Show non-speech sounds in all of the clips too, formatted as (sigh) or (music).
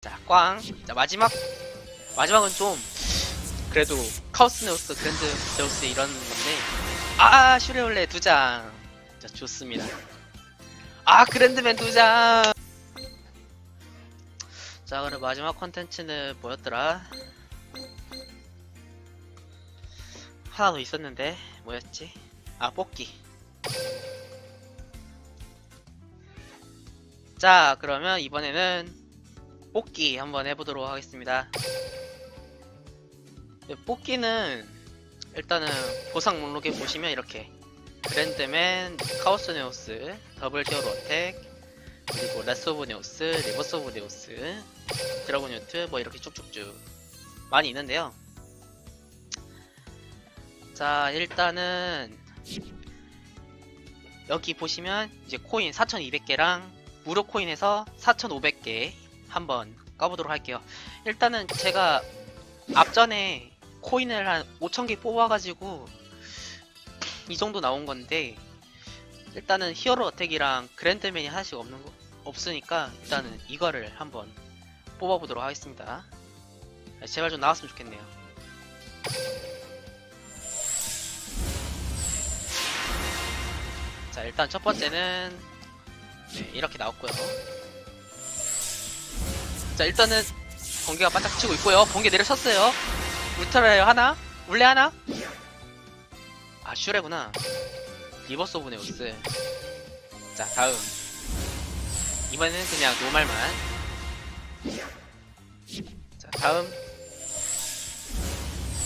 자, 꽝. 자, 마지막. 마지막은 좀, 그래도, 카오스네오스, 그랜드 제우스 이런 건데. 아, 슈레올레 두 장. 자, 좋습니다. 아, 그랜드맨 두 장. 자, 그럼 마지막 컨텐츠는 뭐였더라? 하나 더 있었는데, 뭐였지? 아, 뽑기. 자, 그러면 이번에는 뽑기 한번 해보도록 하겠습니다. 네, 뽑기는 일단은 보상 목록에 보시면 이렇게 그랜드맨, 카오스 네오스, 더블 히어로 어택, 그리고 레스 오브 네오스, 리버스 오브 네오스, 드라곤 유트 뭐 이렇게 쭉쭉쭉 많이 있는데요. 자, 일단은 여기 보시면 이제 코인 4200개랑 무료 코인에서 4500개 한번 까보도록 할게요. 일단은 제가 앞전에 코인을 한 5000개 뽑아가지고 이 정도 나온 건데 일단은 히어로 어택이랑 그랜드맨이 하나씩 없는 거 없으니까 일단은 이거를 한번 뽑아보도록 하겠습니다. 아, 제발 좀 나왔으면 좋겠네요. 자 일단 첫 번째는 네, 이렇게 나왔고요. 자 일단은 번개가 반짝 치고 있고요. 번개 내려쳤어요. 울트라레어 하나, 울레 하나. 아 슈레구나. 리버스 오브 네오스. 자 다음. 이번에는 그냥 노말만. 자 다음.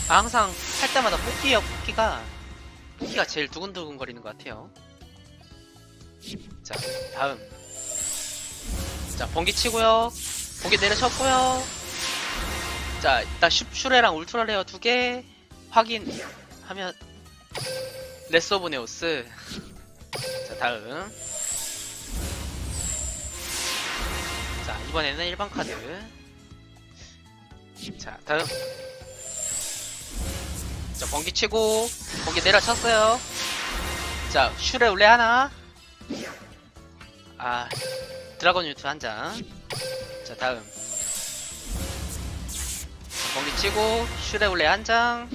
아, 항상 할 때마다 뽑기예요. 뽑기가 뽑기가 제일 두근두근 거리는 것 같아요. 자 다음. 자 번개 치고요. 번개 내려쳤고요. 자 일단 슈, 슈레랑 울트라 레어 두 개 확인하면 레스 오브 네오스. 자 다음. 자 이번에는 일반 카드. 자 다음. 자 번개 치고 번개 내려쳤어요. 자 슈레 울레 하나. 아 드라곤 유트 한장 자 다음. 번개 치고 슈레울레 한장.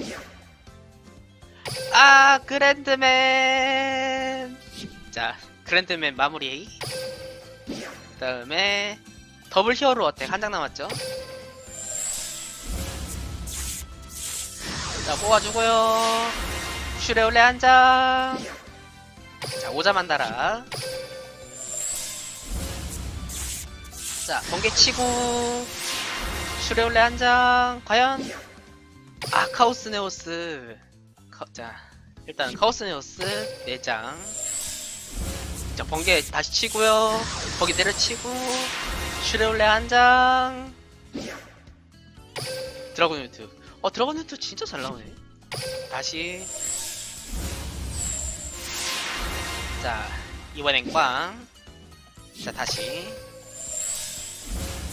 아 그랜드맨! 자 그랜드맨 마무리. 그 다음에 더블 히어로 어택 한 장 남았죠? 자 뽑아주고요. 슈레울레 한장자 오자 만다라 자 번개 치고. 슈레올레 한 장. 과연? 아 카오스 네오스. 카, 자 일단 카오스 네오스 4장. 자 번개 다시 치고요. 거기 내려치고. 슈레올레 한 장. 드라곤 유트. 어 드라곤 유트 진짜 잘 나오네. 다시. 자 이번엔 꽝 자 다시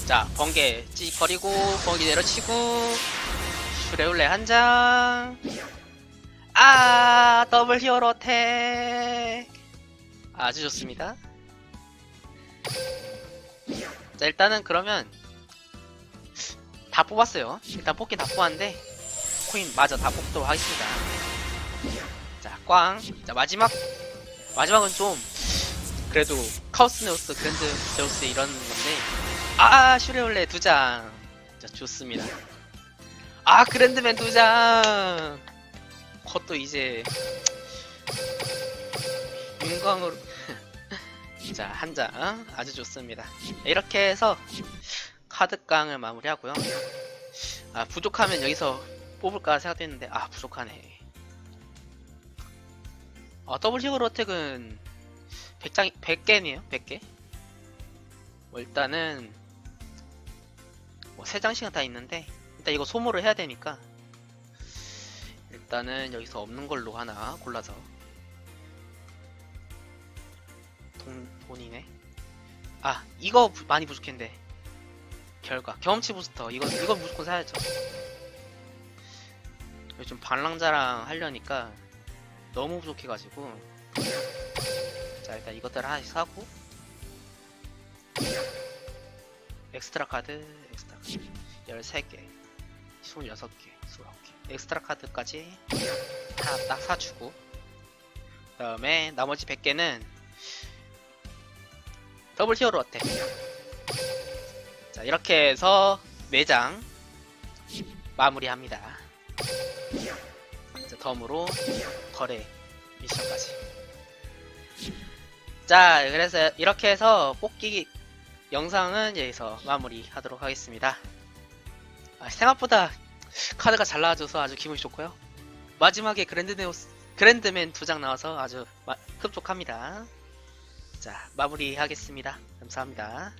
자, 번개 찌거리고 번개 내려치고 슈레울레 한 장. 아, 더블 히어로 어택. 아주 좋습니다. 자, 일단은 그러면 다 뽑았어요. 일단 뽑긴 다 뽑았는데 코인 마저 다 뽑도록 하겠습니다. 자, 꽝. 자, 마지막 마지막은 좀 그래도 카오스네오스 그랜드 제우스 이런 건데 아 슈레올레 두 장. 자 좋습니다. 아 그랜드맨 두 장. 그것도 이제 윤광으로 (laughs) 자한 장 아주 좋습니다. 이렇게 해서 카드깡을 마무리하고요. 아 부족하면 여기서 뽑을까 생각했는데 아 부족하네. 아 더블 히어로 어택은 100장 100개네요 100개. 뭐 일단은 뭐세 장씩은 다 있는데 일단 이거 소모를 해야 되니까 일단은 여기서 없는 걸로 하나 골라서 돈 돈이네. 아 이거 부- 많이 부족했는데 결과 경험치 부스터 이거 이거 무조건 사야죠. 요즘 반랑자랑 하려니까 너무 부족해가지고 자 일단 이것들 하나씩 사고. 엑스트라 카드, 엑스트라 카드. 13개, 26개, 20개. 엑스트라 카드까지 하나 딱 사주고. 그 다음에 나머지 100개는 더블 히어로 어택. 자 이렇게 해서 매장 마무리합니다. 자, 덤으로 거래 미션까지 자 그래서 이렇게 해서 뽑기 영상은 여기서 마무리하도록 하겠습니다. 아, 생각보다 카드가 잘 나와줘서 아주 기분이 좋고요. 마지막에 그랜드네오스 그랜드맨 두 장 나와서 아주 마- 흡족합니다. 자 마무리하겠습니다. 감사합니다